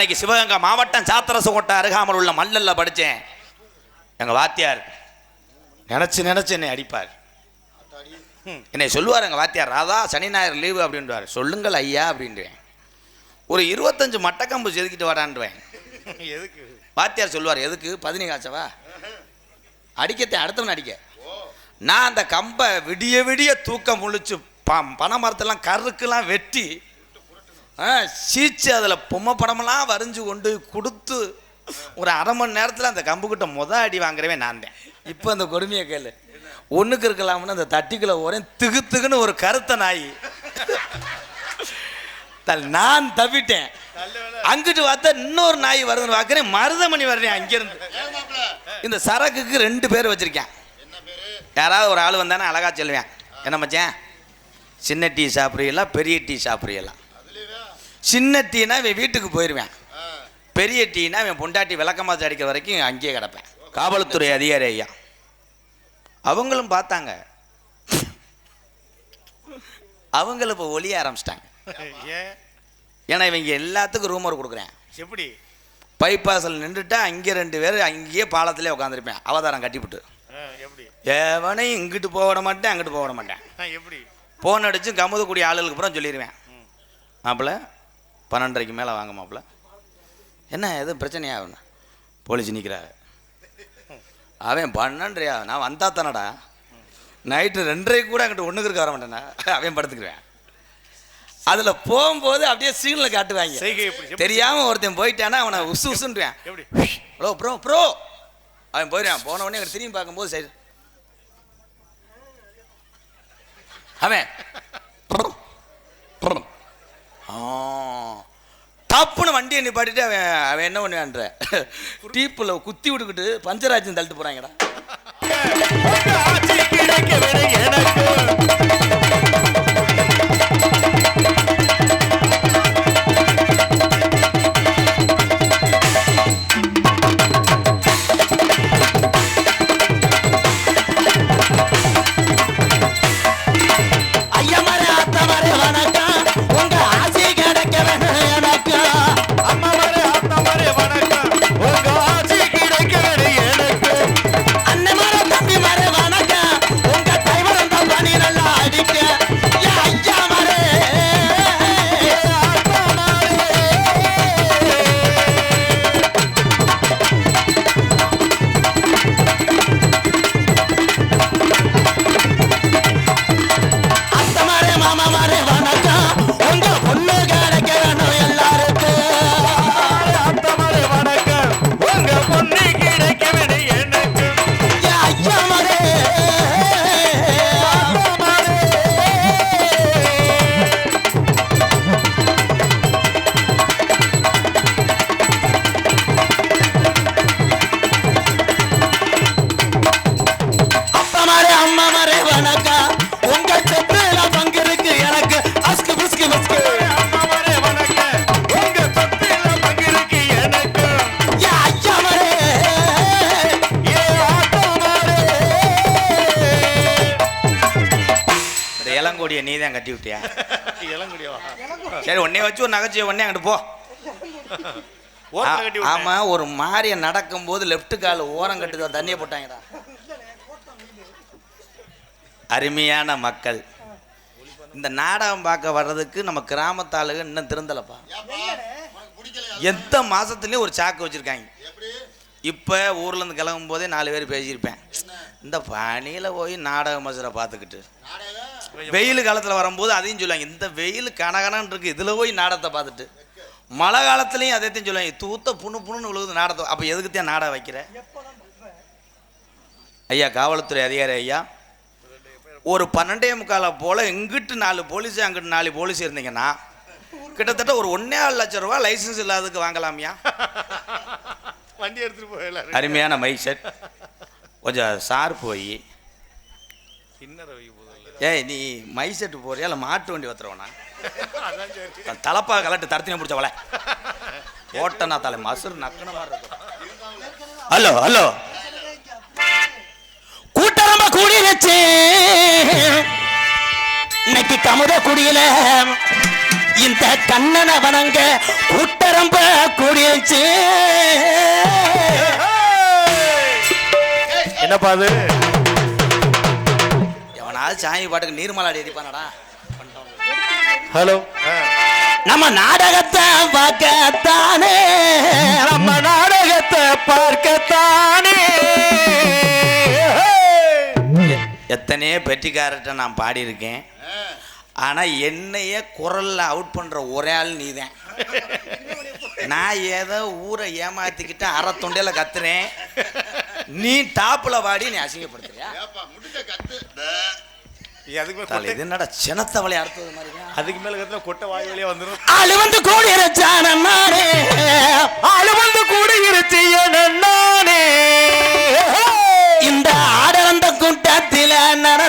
அன்னைக்கு சிவகங்கை மாவட்டம் சாத்திரசகோட்டை அருகாமல் உள்ள மல்லல்ல படித்தேன் எங்கள் வாத்தியார் நினச்சி நினச்சி என்னை அடிப்பார். என்னை சொல்லுவார் எங்கள் வாத்தியார் ராதா சனி ஞாயிறு லீவு அப்படின்றார் சொல்லுங்கள் ஐயா அப்படின்றேன். ஒரு இருபத்தஞ்சு மட்டக்கம்பு செதுக்கிட்டு வரான்டுவேன் எதுக்கு? வாத்தியார் சொல்லுவார் எதுக்கு? பதினி காய்ச்சவா? அடிக்கத்தை அடுத்தவன் அடிக்க. நான் அந்த கம்பை விடிய விடிய தூக்கம் முழிச்சு ப பனை மரத்தெல்லாம் கருக்கெல்லாம் வெட்டி சீச்சு அதில் பொம்மை படமெல்லாம் வரைஞ்சு கொண்டு கொடுத்து ஒரு அரை மணி நேரத்தில் அந்த கம்புக்கிட்ட முத அடி வாங்குறவே நான் தான். இப்போ அந்த கொடுமையை கேளு. ஒன்றுக்கு இருக்கலாம்னு அந்த தட்டிக்குள்ள ஒரே திகு திகுன்னு ஒரு கருத்த நாய். நான் தவிட்டேன். அங்கிட்டு பார்த்தா இன்னொரு நாய் வருதுன்னு பார்க்குறேன். மருதமணி வர்றேன் அங்கிருந்து. இந்த சரக்குக்கு ரெண்டு பேர் வச்சிருக்கேன். யாராவது ஒரு ஆள் வந்தானே அழகா சொல்லுவேன். என்ன மச்சான்? சின்ன டீ சாப்பிட்றீங்களா? பெரிய டீ சாப்பிட்றீங்களா? சின்ன டீனா இவன் வீட்டுக்கு போயிடுவேன் பெரிய டீனா இவன் பொண்டாட்டி விளக்கமாத்து அடிக்கிற வரைக்கும் அங்கேயே கிடப்பேன். காவல்துறை அதிகாரி ஐயா. அவங்களும் பார்த்தாங்க. அவங்களும் இப்போ ஒளிய ஆரம்பிச்சிட்டாங்க. ஏன் ஏன்னா இவங்க எல்லாத்துக்கும் ரூமர் கொடுக்குறேன். எப்படி? பைபாஸில் நின்றுட்டா அங்கே ரெண்டு பேர் அங்கேயே பாலத்திலே உட்காந்துருப்பேன் அவதாரம் கட்டிவிட்டு எவனையும் இங்கிட்டு போக விட மாட்டேன் அங்கிட்டு போக விட மாட்டேன். எப்படி? ஃபோன் அடித்து கமுதக்கூடிய ஆளுகளுக்கு அப்புறம் சொல்லிடுவேன் மாப்பிள்ள பன்னெண்டரைக்கு மேலே வாங்க மாப்பிள்ள என்ன எதுவும் பிரச்சனையா? அவனு போலீஸ் நிற்கிறாரு அவன் பன்னெண்டரையா நான் வந்தா தானடா. நைட்டு ரெண்டரைக்கு கூட அங்கிட்ட ஒன்றுக்கு இருக்க வர மாட்டேனா அவன் படுத்துக்குவேன். அதில் போகும்போது அப்படியே சீனில் காட்டுவாங்க? தெரியாமல் ஒருத்தன் போயிட்டானா அவனை உசு உசுன்றான் எப்படி? ப்ரோ ப்ரோ ப்ரோ அவன் போயிடுவான். போன உடனே திரும்பி பார்க்கும்போது சரி. அவன். டப்புன்னு வண்டியை நிப்பாட்டிட்டு அவன் அவன் என்ன பண்ணுவான்ற? டீப்பில் குத்தி விட்டுக்கிட்டு பஞ்சராஜன் தள்ளிட்டு போகிறாங்கடா தான் கட்டி விட்டியா? சரி உன்னைய வச்சு ஒரு நகைச்சுவை உடனே அங்கிட்டு போ. ஆமா ஒரு மாறிய நடக்கும்போது லெஃப்ட் கால் ஓரம் கட்டுதோ தண்ணியை போட்டாங்கடா. அருமையான மக்கள். இந்த நாடகம் பார்க்க வர்றதுக்கு நம்ம கிராமத்தாளுக இன்னும் திருந்தலப்பா. எந்த மாசத்துலயும் ஒரு சாக்கு வச்சிருக்காங்க. இப்போ ஊர்ல இருந்து கிளம்பும் போதே நாலு பேர் பேசியிருப்பேன். இந்த பனியில போய் நாடக மசுரை பார்த்துக்கிட்டு. வெயில் காலத்தில் வரும்போது அதையும் சொல்லுவாங்க. இந்த வெயில் கனகனன்னு இருக்கு. இதில் போய் நாடகத்தை பார்த்துட்டு. மழை காலத்துலேயும் அதைத்தையும் சொல்லுவாங்க. தூத்த புண்ணு புண்ணுன்னு விழுகுது நாடகத்தை. அப்போ எதுக்கு தான் நாடகம் வைக்கிற? ஐயா காவல்துறை அதிகாரி ஐயா ஒரு பன்னெண்டே முக்கால போல் இங்கிட்டு நாலு போலீஸ் அங்கிட்டு நாலு போலீஸ் இருந்தீங்கன்னா கிட்டத்தட்ட ஒரு ஒன்னே ஆறு லட்சம் ரூபா லைசன்ஸ் இல்லாததுக்கு வாங்கலாமியா. வண்டி எடுத்துட்டு போயிடல அருமையான மைக் செட் கொஞ்சம் சார் போய் ஏய் நீ மை செட்டு போறியா இல்லை மாட்டு வண்டி வத்துறவனா தலப்பா கலட்டு தரத்தின பிடிச்சவள ஓட்டனா தலை மசுறு நக்கன மாதிரி இருக்கும். Hello hello. கூட்டரம்ப கூடி வச்சு இன்னைக்கு கமுத குடியில இந்த கண்ணனை வணங்க கூட்டரம்ப கூடி இருந்துச்சு என்னப்பா அது? எவனாவது சாமி பாட்டுக்கு நீர்மலாடி அடிப்பானடா ஹலோ. நம்ம நாடகத்தை பார்க்கத்தானே. நம்ம நாடகத்தை பார்க்கத்தானே. எத்தனையோ பெட்டிக்காரர்கிட்ட நான் பாடியிருக்கேன். ஆனா என்னையே குரல்ல அவுட் பண்ற ஒரே ஆள் நீதான். நான் ஏதோ ஊரை ஏமாத்திக்கிட்டு அரை தொண்டையில கத்துறேன். நீ டாப்ல பாடி நீ அசிங்கப்படுத்துறியா? அதுக்கு தல, மேல இது என்னடா சினத்தவளை அறுத்தது மாதிரி அதுக்கு மேல கத்துல கொட்டை வாய் வழியா வந்துரும். ஆளு வந்து கூடி இருச்சானே ஆளு வந்து கூடி இருச்சு நானே. இந்த ஆடலந்த கூட்டத்தில நட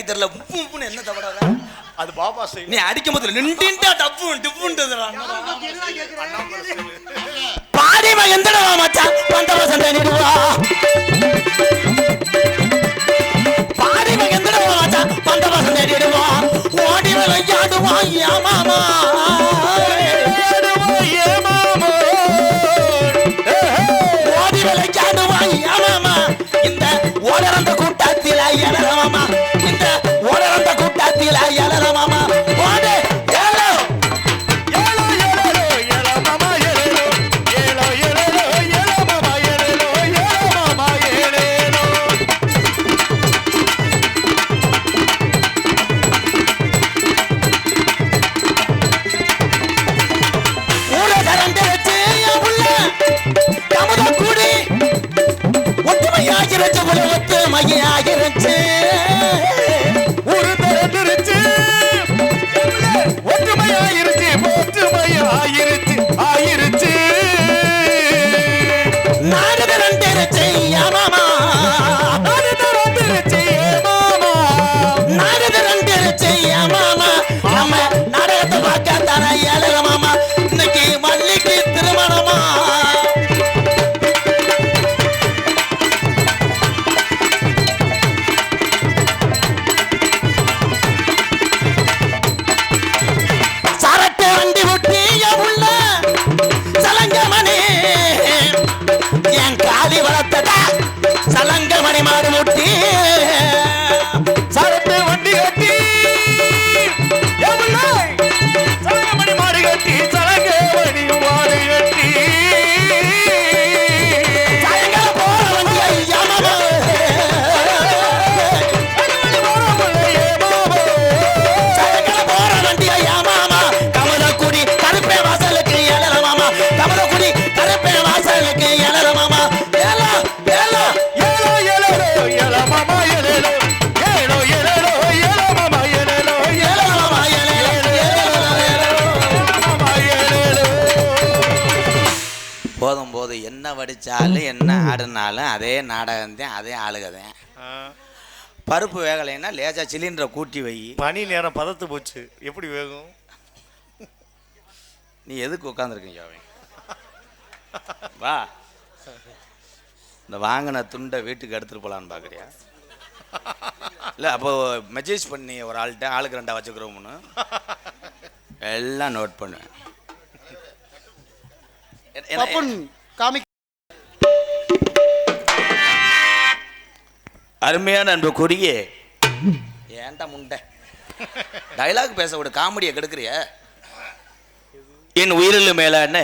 அடிக்க தெரியல. உப்பு உப்புன்னு என்ன தவறாத அது பாபா செய்யும் நீ அடிக்கும் போது நின்றுட்டா டப்பு டிப்புன்றதுடா பாடி மகேந்திர மச்சான் பந்தவசம் தேடிடுவோம் பாடி மகேந்திர மச்சான் பந்தவசம் தேடிடுவோம் ஓடி விளையாடுவான் ஏமாமா புள்ள ஒத்துமையாகிருச்சு நாடு திரண்டிருச்சு என் மாமா. நாடு சலங்கமணி என்ன வடிச்சாலும் என்ன ஆடினாலும் அதே நாடகம்தான் அதே ஆளுகதான் பருப்பு வேகலைன்னா லேசா சிலிண்டரை கூட்டி வை. பனி நேரம் பதத்து போச்சு. எப்படி வேகும்? நீ எதுக்கு உட்காந்துருக்கீங்க அவன் வா. இந்த வாங்கின துண்டை வீட்டுக்கு எடுத்துட்டு போலான்னு பார்க்குறியா இல்லை அப்போ மெசேஜ் பண்ணி ஒரு ஆள்கிட்ட ஆளுக்கு ரெண்டா வச்சுக்கிறோம்னு எல்லாம் நோட் பண்ணுவேன். என்ன- அருமையான அன்பு கொடியே ஏன்டா முண்டை? டைலாக் பேச விட காமெடியை கெடுக்கிறிய? என் உயிரில் மேலான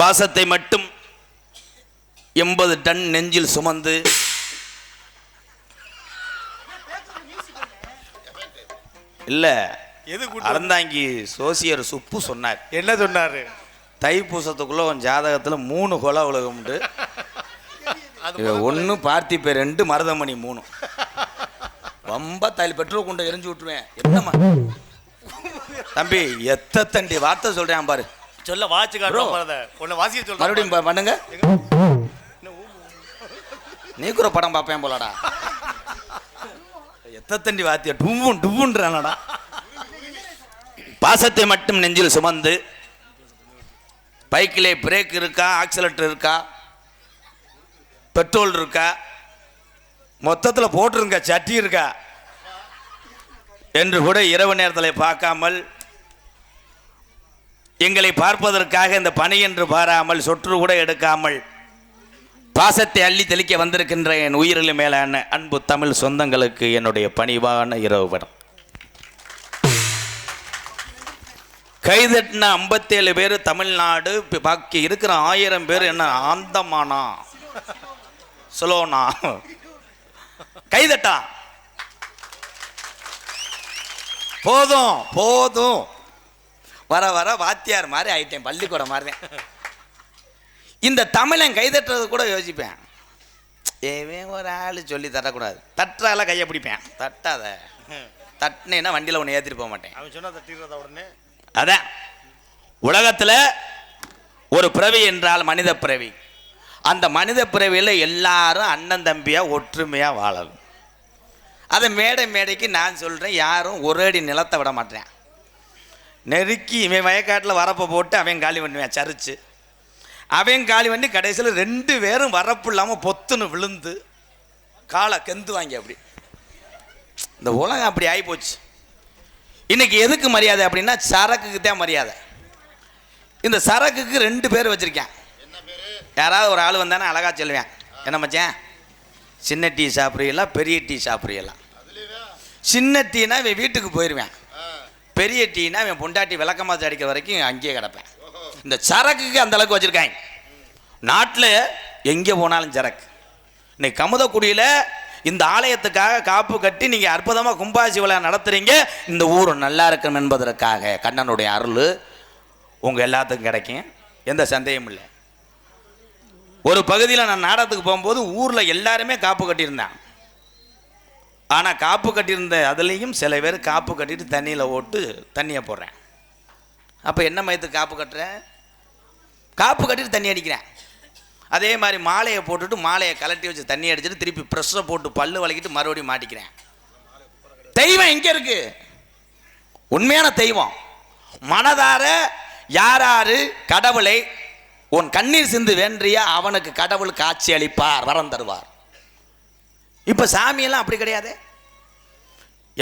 பாசத்தை மட்டும் எண்பது டன் நெஞ்சில் சுமந்து இல்ல அறந்தாங்கி சோசியர் சுப்பு சொன்னார். என்ன சொன்னாரு? தைப்பூசத்துக்குள்ள உன் ஜாதகத்துல மூணு கொலை உலகம் உண்டு ஒன்று பார்த்திப்பே ரெண்டு மருதமணி மூணு. ரொம்ப தள்ளி பெட்ரோல் கொண்டு எரிஞ்சு விட்டுருவேன். என்னம்மா? தம்பி எத்த தண்டி வார்த்தை சொல்றேன் பாரு. சொல்ல வாட்சி உன்னை வாசிக்க சொல்றேன். மறுபடியும் பண்ணுங்க. நீ கூட படம் பார்ப்பேன் போலடா. எத்த தண்டி வாத்திய டுவும் டுவுன்றானடா பாசத்தை மட்டும் நெஞ்சில் சுமந்து பைக்கிலே பிரேக் இருக்கா ஆக்சிலேட்டர் இருக்கா பெட்ரோல் இருக்கா? மொத்தத்தில் போட்டிருங்க சட்டி இருக்கா? என்று கூட இரவு நேரத்தில் பார்க்காமல் எங்களை பார்ப்பதற்காக இந்த பணி என்று பாராமல் சொற்று கூட எடுக்காமல் பாசத்தை அள்ளி தெளிக்க வந்திருக்கின்ற என் உயிரில் மேலான அன்பு தமிழ் சொந்தங்களுக்கு என்னுடைய பணிவான இரவு படம் கைதட்டின ஐம்பத்தேழு பேர் தமிழ்நாடு பாக்கி இருக்கிற ஆயிரம் பேர் என்ன ஆந்தமானா? சொல்லுவோண்ணா கைதட்டா. போதும் போதும். வர வர வாத்தியார் மாதிரி ஆயிட்டேன் பள்ளிக்கூடம் மாதிரி இந்த தமிழன் கைதட்டுறது கூட யோசிப்பேன். ஏவன் ஒரு ஆள் சொல்லி தரக்கூடாது தட்டுறால கையை பிடிப்பேன். தட்டாத. தட்டினேன்னா வண்டியில் ஒன்று ஏற்றிட்டு போக மாட்டேன். அவன் சொன்னா தட்டிடுறத உடனே? அதான். உலகத்தில் ஒரு பிறவி என்றால் மனித பிறவி அந்த மனித பிறவியில் எல்லாரும் அண்ணன் தம்பியாக ஒற்றுமையாக வாழணும். அதை மேடை மேடைக்கு நான் சொல்கிறேன் யாரும் ஒரு அடி நிலத்தை விட மாட்டேன். நெருக்கி இவன் வயக்காட்டில் வரப்பை போட்டு அவன் காலி பண்ணுவேன் சரிச்சு. அவன் காலி பண்ணி கடைசியில் ரெண்டு பேரும் வரப்பு இல்லாமல் பொத்துன்னு விழுந்து காலை கெந்து வாங்கி அப்படி. இந்த உலகம் அப்படி ஆகிப்போச்சு இன்னைக்கு எதுக்கு மரியாதை அப்படின்னா சரக்குக்கு தான் மரியாதை. இந்த சரக்குக்கு ரெண்டு பேர் வச்சிருக்கேன். யாராவது ஒரு ஆள் வந்தானே அழகாக சொல்லுவேன். என்ன மச்சான்? சின்ன டீ சாப்பிட்றீங்களா? பெரிய டீ சாப்பிட்றீங்களா? சின்ன டீனா இவன் வீட்டுக்கு போயிடுவேன் பெரிய டீனா இவன் பொண்டாட்டி விளக்கமாச்சு அடிக்கிற வரைக்கும் அங்கேயே கிடப்பேன். இந்த சரக்குக்கு அந்த அளவுக்கு நாட்டில் எங்கே போனாலும் சரக்கு. இன்னைக்கு கமுதக்குடியில் இந்த ஆலயத்துக்காக காப்பு கட்டி நீங்கள் அற்புதமாக கும்பாசி விழா நடத்துறீங்க. இந்த ஊர் நல்லா இருக்கணும் என்பதற்காக கண்ணனுடைய அருள் உங்கள் எல்லாத்துக்கும் கிடைக்கும். எந்த சந்தேகமும் இல்லை. ஒரு பகுதியில் நான் நாடகத்துக்கு போகும்போது ஊரில் எல்லாருமே காப்பு கட்டியிருந்தேன் ஆனால் காப்பு கட்டியிருந்த அதுலேயும் சில பேர் காப்பு கட்டிட்டு தண்ணியில் ஓட்டு தண்ணியை போடுறேன். அப்போ என்ன மயத்துக்கு காப்பு கட்டுறேன் காப்பு கட்டிட்டு தண்ணி அடிக்கிறேன். அதே மாதிரி மாலையை போட்டுட்டு மாலையை கலட்டி வச்சு தண்ணி அடிச்சுட்டு திருப்பி ப்ரெஷ்ஷை போட்டு பல்லு வளைக்கிட்டு மறுபடியும் மாட்டிக்கிறேன். தெய்வம் எங்கே இருக்கு. உண்மையான தெய்வம். மனதார யாராரு கடவுளை உன் கண்ணீர் சிந்து வேண்டிய அவனுக்கு கடவுள் காட்சி அளிப்பார் வரம் தருவார். இப்போ சாமியெல்லாம் அப்படி கிடையாது.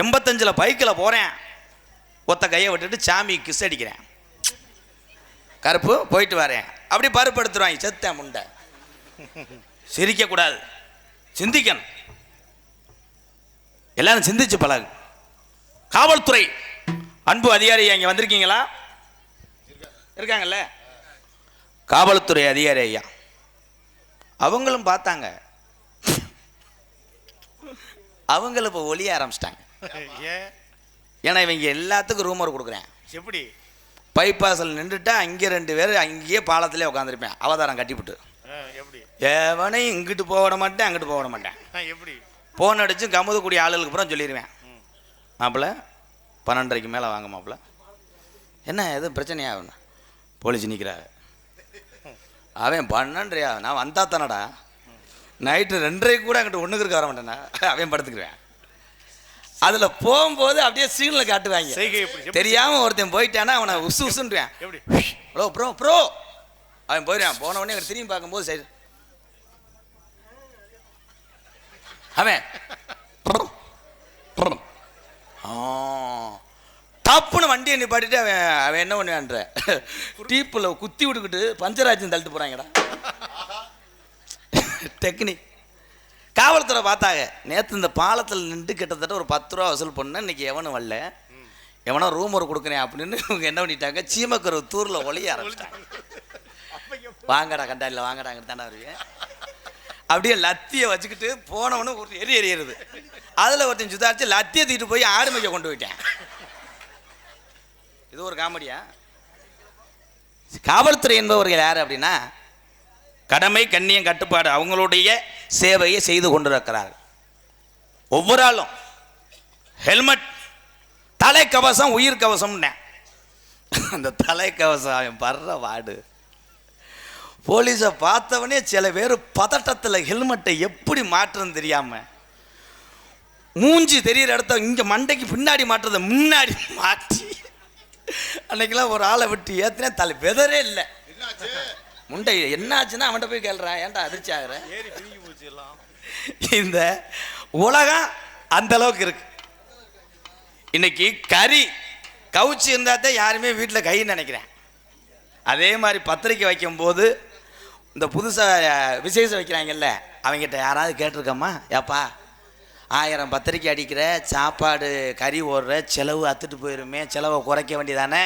எண்பத்தஞ்சில் பைக்கில் போகிறேன் ஒத்த கையை விட்டுட்டு சாமி கிஸ் அடிக்கிறேன். கருப்பு போயிட்டு வரேன். அப்படி பருப்பு எடுத்துருவாங்க செத்தேன் முண்டை. சிரிக்கக்கூடாது சிந்திக்கணும். எல்லாரும் சிந்திச்சு பழகு. காவல்துறை அன்பு அதிகாரி இங்கே வந்திருக்கீங்களா? இருக்காங்கல்ல? காவல்துறை அதிகாரி ஐயா. அவங்களும் பார்த்தாங்க. அவங்களும் இப்போ ஒளிய ஆரம்பிச்சிட்டாங்க. ஏன் ஏன்னா இவங்க எல்லாத்துக்கும் ரூமர் கொடுக்குறேன். எப்படி? பைபாஸில் நின்றுட்டா அங்கே ரெண்டு பேர் அங்கேயே பாலத்திலே உட்காந்துருப்பேன் அவதாரம் கட்டிவிட்டு எப்படி? எவனையும் இங்கிட்டு போக விட மாட்டேன் அங்கிட்டு போக விட மாட்டேன். எப்படி? ஃபோன் அடித்து கமுதக்கூடிய ஆளுகளுக்கு அப்புறம் சொல்லிடுவேன் மாப்பிள்ள பன்னெண்டரைக்கு மேலே வாங்க மாப்பிள்ள என்ன எதுவும் பிரச்சனையா? அவன் போலீஸ் நிற்கிறாங்க அவன் பன்னெண்டரையா? நான் வந்தா தானடா. நைட்டு ரெண்டரைக்கு கூட அங்கிட்ட ஒன்றுக்கு இருக்க வர மாட்டேனா அவன் படுத்துக்குவேன். அதில் போகும்போது அப்படியே சீனில் காட்டுவாங்க. செய்கை எப்படி? எப்படி? தெரியாம ஒருத்தன் போயிட்டானா அவனை உசு உசுன்றான் எப்படி? Bro bro bro. அவன் போயிடுவான். போன உடனே திரும்பி பார்க்கும்போது சரி அவன் ப்ரோ, ப்ரோ. ஆ. டப்புன்னு வண்டியை நிப்பாட்டிட்டு அவன் அவன் என்ன பண்ணுவான்ற? டீப்பில் குத்தி விட்டுக்கிட்டு பஞ்சராஜன் தள்ளிட்டு போகிறாங்கடா டெக்னிக் காவல்துறை பார்த்தாங்க. நேற்று இந்த பாலத்தில் நின்று கிட்டத்தட்ட ஒரு பத்து ரூபா வசூல் பண்ண இன்னைக்கு எவனும் வரல. எவனோ ரூம் கொடுக்குறேன் அப்படின்னு இவங்க என்ன பண்ணிட்டாங்க? சீமக்கரு தூரில் ஒளிய ஆரம்பிச்சிட்டாங்க. வாங்கடா கண்டாயில் வாங்கடா அங்கே தானே வருவேன் அப்படியே லத்தியை வச்சுக்கிட்டு போனவனும் ஒரு எரி எறியறது அதில் ஒருத்தன் சுதாரித்து லத்தியை தூக்கிட்டு போய் ஆடு மேய்க்க கொண்டு போயிட்டேன். இது ஒரு காமெடியா? காவல்துறை என்பவர்கள் யார் அப்படின்னா கடமை கண்ணியம் கட்டுப்பாடு அவங்களுடைய சேவையை செய்து கொண்டிருக்கிறார்கள். ஒவ்வொரு ஆளும் ஹெல்மெட் தலைக்கவசம் உயிர் கவசம்னேன் அந்த தலைக்கவசம் அவன் படுற வாடு. போலீஸை பார்த்தவனே சில பேர் பதட்டத்தில் ஹெல்மெட்டை எப்படி மாற்றுன்னு தெரியாம மூஞ்சி தெரியிற இடத்த இங்கே மண்டைக்கு பின்னாடி மாட்டுறத முன்னாடி மாற்றி அன்னைக்கெல்லாம் ஒரு ஆளை விட்டு ஏற்றினே தலை வெதரே இல்லை. முண்டை என்னாச்சுன்னா அவன்கிட்ட போய் கேள்றா ஏன்டா அதிர்ச்சி ஆகுற? இந்த உலகம் அந்த அளவுக்கு இருக்கு. இன்னைக்கு கறி கவுச்சி இருந்தால் தான் யாருமே வீட்டில் கை நினைக்கிறேன். அதே மாதிரி பத்திரிக்கை வைக்கும்போது இந்த புதுசாக விசேஷம் வைக்கிறாங்கல்ல அவங்ககிட்ட யாராவது கேட்டிருக்கம்மா ஏப்பா ஆயிரம் பத்திரிக்கை அடிக்கிற சாப்பாடு கறி ஓடுற செலவு அத்துட்டு போயிருமே செலவை குறைக்க வேண்டியதானே?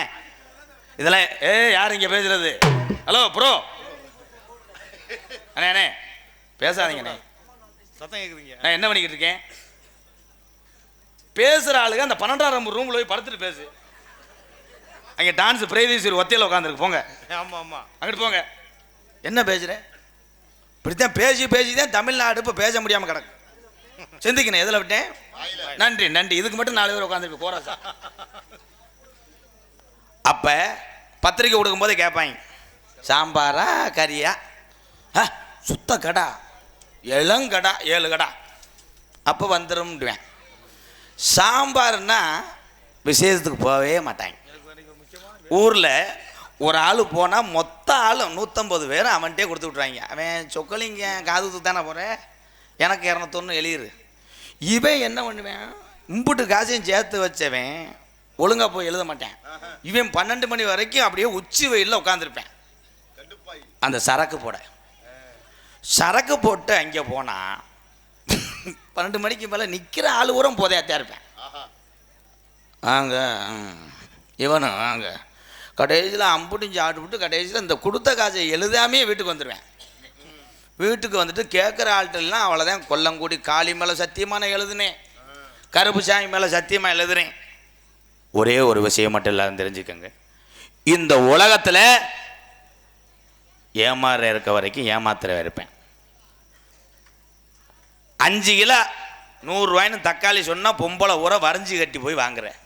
இதெல்லாம் ஏ யார் இங்கே பேசுறது? ஹலோ ப்ரோ அண்ணே அண்ணே பேசாதீங்கண்ணே சத்தம் கேக்குதுங்க நான் என்ன பண்ணிக்கிட்டு இருக்கேன்? பேசுகிற ஆளுங்க அந்த பன்னெண்டாம் நம்பர் ரூமில் போய் படுத்துட்டு பேசு. அங்கே டான்ஸ் பிரைவேசி ஒத்தையில் உட்காந்துருக்கு போங்க. ஆமா ஆமா. அங்கிட்டு போங்க. என்ன பேசுகிற இப்படித்தான் பேசி பேசி தான் தமிழ்நாடு இப்போ பேச முடியாமல் கிடக்கு. சிந்திக்கணும் எதில் விட்டேன்? நன்றி நன்றி. இதுக்கு மட்டும் நாலு பேர் உட்காந்துருக்கு கோராசா அப்போ பத்திரிக்கை கொடுக்கும்போது கேட்பாங்க சாம்பாரா கறியா? ஆ சுத்த கடா. இளங்கடா ஏழு கடா. அப்போ வந்துடும்டுவேன் சாம்பார்னா விசேஷத்துக்கு போகவே மாட்டாங்க. ஊரில் ஒரு ஆள் போனால் மொத்த ஆள் நூற்றம்பது பேர் அவன்கிட்டே கொடுத்து விட்ருவாங்க அவன் சொக்கலிங்க காதுக்கு தானே போகிறேன் எனக்கு இரநூத்தொன்று எழுதிரு. இவன் என்ன பண்ணுவேன்? இம்புட்டு காசையும் சேர்த்து வச்சவன் ஒழுங்காக போய் எழுத மாட்டேன். இவன் பன்னெண்டு மணி வரைக்கும் அப்படியே உச்சி வெயிலில் உட்காந்துருப்பேன் அந்த சரக்கு போட. சரக்கு போட்டு அங்கே போனால் பன்னெண்டு மணிக்கு மேலே நிற்கிற ஆள் ஊரம் போதையாத்தான் இருப்பேன். வாங்க இவனும் வாங்க. கடைசியில் அம்புட்டும் சாப்பிட்டு விட்டு கடைசியில் இந்த கொடுத்த காசை எழுதாமே வீட்டுக்கு வந்துடுவேன் வீட்டுக்கு வந்துட்டு கேட்குற ஆள்கிட்டலாம் அவ்வளோதான் கொல்லங்கூடி காளி மேலே சத்தியமாக நான் எழுதுனேன். கருப்பு சாமி மேலே சத்தியமாக எழுதுனேன் ஒரே ஒரு விஷயம் மட்டும் எல்லாரும் தெரிஞ்சுக்கோங்க. இந்த உலகத்தில் ஏமாற இருக்க வரைக்கும் ஏமாத்துற இருப்பேன். அஞ்சு கிலோ நூறுரூவாயின்னு தக்காளி சொன்னால் பொம்பளை ஊற வரைஞ்சி கட்டி போய் வாங்குறேன்.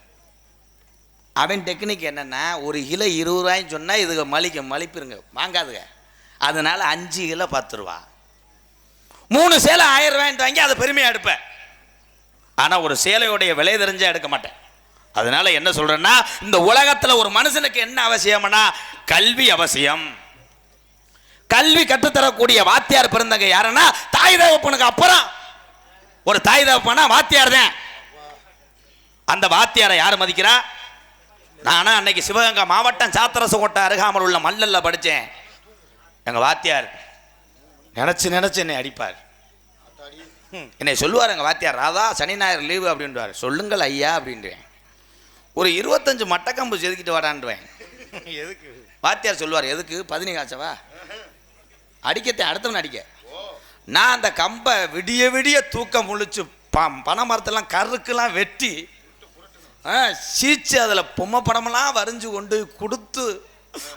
அவன் டெக்னிக் என்னென்னா ஒரு கிலோ இருபது ரூபாயின்னு சொன்னால் இதுக்கு மலிக்க மலிப்பிருங்க. வாங்காதுங்க அதனால் அஞ்சு கிலோ பத்து ரூபா. மூணு சேலை ஆயிரம் ரூபாய்ட்டு வாங்கி அதை பெருமையாக எடுப்பேன். ஆனால் ஒரு சேலையுடைய விலை தெரிஞ்சால் எடுக்க மாட்டேன். அதனால என்ன சொல்கிறேன்னா இந்த உலகத்தில் ஒரு மனுஷனுக்கு என்ன அவசியம்னா கல்வி அவசியம். கல்வி கற்றுத்தரக்கூடிய வாத்தியார் பிறந்தங்க யாருன்னா தாய் தகப்பனுக்கு அப்புறம். ஒரு தாய் தகப்பனா வாத்தியார் தான். அந்த வாத்தியாரை யார் மதிக்கிறா? நானா அன்னைக்கு சிவகங்கை மாவட்டம் சாத்தரசகோட்டை அருகாமல் உள்ள மல்லல்ல படித்தேன். எங்கள் வாத்தியார். நினச்சி நினச்சி என்னை அடிப்பார். என்னை சொல்லுவார் எங்கள் வாத்தியார் ராதா சனி ஞாயிறு லீவு அப்படின்றார் சொல்லுங்கள் ஐயா அப்படின்றேன். ஒரு இருபத்தஞ்சு மட்டக்கம்பு செதுக்கிட்டு வரான்டுவேன் எதுக்கு? வாத்தியார் சொல்லுவார் எதுக்கு? பதினி காய்ச்சவா? அடிக்கத்தை அடுத்தவன் அடிக்க. நான் அந்த கம்பை விடிய விடிய தூக்கம் முழிச்சு ப பனை மரத்தெல்லாம் கருக்கெல்லாம் வெட்டி சீச்சு அதில் பொம்மை படமெல்லாம் வரைஞ்சு கொண்டு கொடுத்து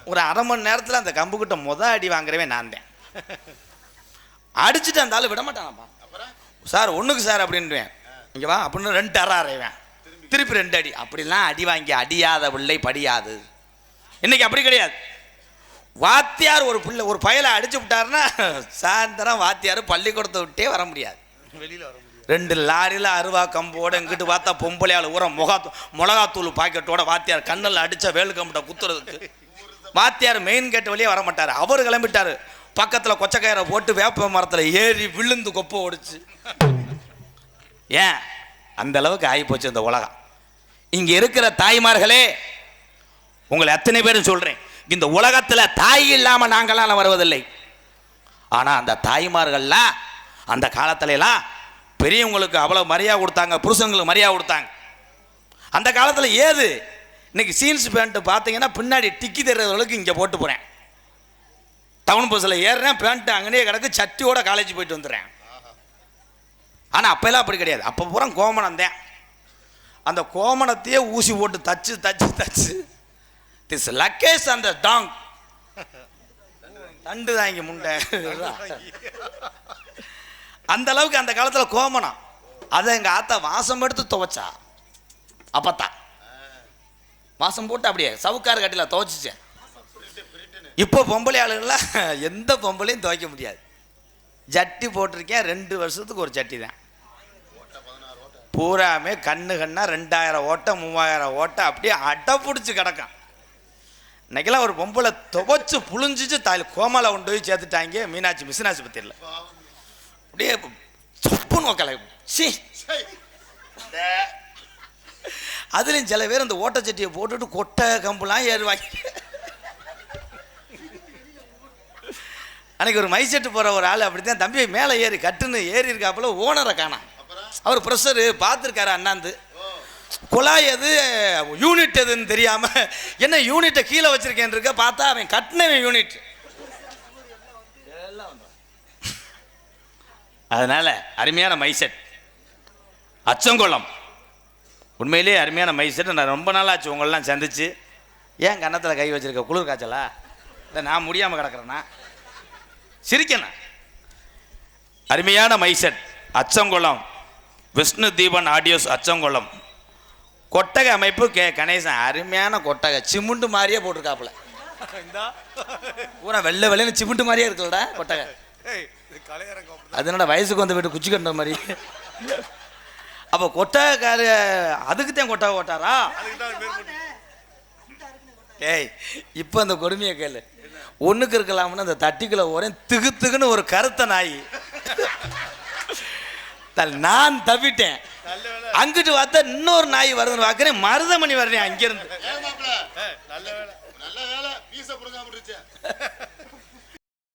ஒரு அரை மணி நேரத்தில் அந்த கம்புக்கிட்ட முத அடி வாங்குறவன் நான் தான் அடிச்சுட்டு அந்த ஆள் விட மாட்டானப்பா சார் ஒன்றுக்கு சார் அப்படின்வேன் இங்கே வா அப்படின்னு ரெண்டு அற அறைவேன். திருப்பி ரெண்டு அடி. அப்படிலாம் அடி வாங்கி அடியாத பிள்ளை படியாது. இன்னைக்கு அப்படி கிடையாது. வாத்தியார் ஒரு பிள்ளை ஒரு பயலை அடிச்சு விட்டாருன்னா சாயந்தரம் வாத்தியார் பள்ளிக்கூடத்தை விட்டே வர முடியாது. வெளியில வர ரெண்டு லாரியில் அருவா கம்போட இங்கிட்டு பார்த்தா பொம்பளையால் ஊற முகா மிளகாத்தூள் பாக்கெட்டோட வாத்தியார் கண்ணில் அடித்த வேலு கம்பிட்ட குத்துறதுக்கு. வாத்தியார் மெயின் கேட்டு வழியே வர மாட்டார் அவர் கிளம்பிட்டார். பக்கத்தில் கொச்சக்கயிறை போட்டு வேப்ப மரத்தில் ஏறி விழுந்து கொப்பை ஓடிச்சு ஏன்? அந்த அளவுக்கு ஆகிப்போச்சு இந்த உலகம். இங்கே இருக்கிற தாய்மார்களே உங்களை எத்தனை பேரும் சொல்கிறேன் இந்த உலகத்தில் தாய் இல்லாமல் நாங்களாம் வருவதில்லை. ஆனால் அந்த தாய்மார்கள்லாம் அந்த காலத்துலலாம் பெரியவங்களுக்கு அவ்வளோ மரியாதை கொடுத்தாங்க புருஷங்களுக்கு மரியாதை கொடுத்தாங்க. அந்த காலத்தில் ஏது? இன்னைக்கு சீன்ஸ் பேண்ட்டு பார்த்தீங்கன்னா பின்னாடி டிக்கி தர்றவர்களுக்கு இங்கே போட்டு போகிறேன் டவுன் பஸ்ஸில் ஏறுறேன் பேண்ட்டு அங்கேயே கிடக்கு சட்டியோட காலேஜ் போயிட்டு வந்துடுறேன். ஆனால் அப்போல்லாம் அப்படி கிடையாது. அப்போ பூரா கோமணம் தான் அந்த கோமணத்தையே ஊசி போட்டு தச்சு தச்சு தச்சு. திஸ் லக்கேஷ் அந்த டாங் தண்டு தான் இங்கே முண்டை. அந்த அளவுக்கு அந்த காலத்தில் கோமணம். அதை எங்கள் ஆத்தா வாசம் எடுத்து துவைச்சா. அப்பத்தான். வாசம் போட்டு அப்படியே சவுக்கார் கட்டில துவைச்சிச்சேன். இப்போ பொம்பளை ஆளுங்களாம் எந்த பொம்பளையும் துவைக்க முடியாது. ஜட்டி போட்டிருக்கேன் ரெண்டு வருஷத்துக்கு ஒரு ஜட்டி தான். பூராமே கண்ணு கண்ணா ரெண்டாயிரம் ஓட்டை மூவாயிரம் ஓட்டை அப்படியே அடை பிடிச்சி கிடக்கும். இன்னைக்கெல்லாம் ஒரு பொம்பளை துவைச்சு புழிஞ்சிச்சு தாலி கோமால கொண்டு போய் சேர்த்துட்டாங்க மீனாட்சி மிஷின் ஆஸ்பத்திரியில் அப்படியே சொப்புன்னு உக்கலை சி அதுலேயும் சில பேர் அந்த ஓட்டச்சட்டியை போட்டுட்டு கொட்டை கம்புலாம் ஏறுவாங்க. அன்னைக்கு ஒரு மைசெட்டு போகிற ஒரு ஆள் அப்படித்தான் தம்பி மேலே ஏறி கட்டுன்னு ஏறி இருக்காப்புல ஓனரை காணாம். அவர் ப்ரெஷரு பார்த்துருக்காரு அண்ணாந்து. குழாய் எது யூனிட் எதுன்னு தெரியாமல் என்ன யூனிட்டை கீழே வச்சுருக்கேன் இருக்க பார்த்தா அவன் கட்டினவன் யூனிட். அதனால அருமையான மைசெட் அச்சங்குளம் உண்மையிலேயே அருமையான மைசெட் நான் ரொம்ப நாளாச்சு உங்களெல்லாம் சந்திச்சு. ஏன் கன்னத்தில் கை வச்சிருக்க? குளிர் காய்ச்சலா? இல்லை நான் முடியாமல் கிடக்குறேன்னா சிரிக்கணும் அருமையான mic set Achankulam. Vishnu Deepan audios Achankulam. கொட்டகை அமைப்பு கே. கணேசன். அருமையான கொட்டகை. சிமுண்டு மாதிரியே போட்டிருக்காப்புல. பூரா வெள்ளை வெள்ளைன்னு சிமுண்டு மாதிரியே இருக்குல்லடா கொட்டகை. அது என்னடா வயசுக்கு வந்து போயிட்டு குச்சி கட்டுற மாதிரி? அப்போ கொட்டகைக்காரு அதுக்கு தான் கொட்டகை ஓட்டாரா? ஏய் இப்போ அந்த கொடுமையை கேளு. ஒண்ணுக்கு இருக்கலாம்னு அந்த தட்டிக்குள்ள ஒரே திகு திகுன்னு ஒரு கருத்த நாய். நான் தவிட்டேன். அங்கிட்டு பார்த்தா இன்னொரு நாய் வருதுன்னு பார்க்குறேன் மருதமணி வர்றேன் அங்கிருந்து.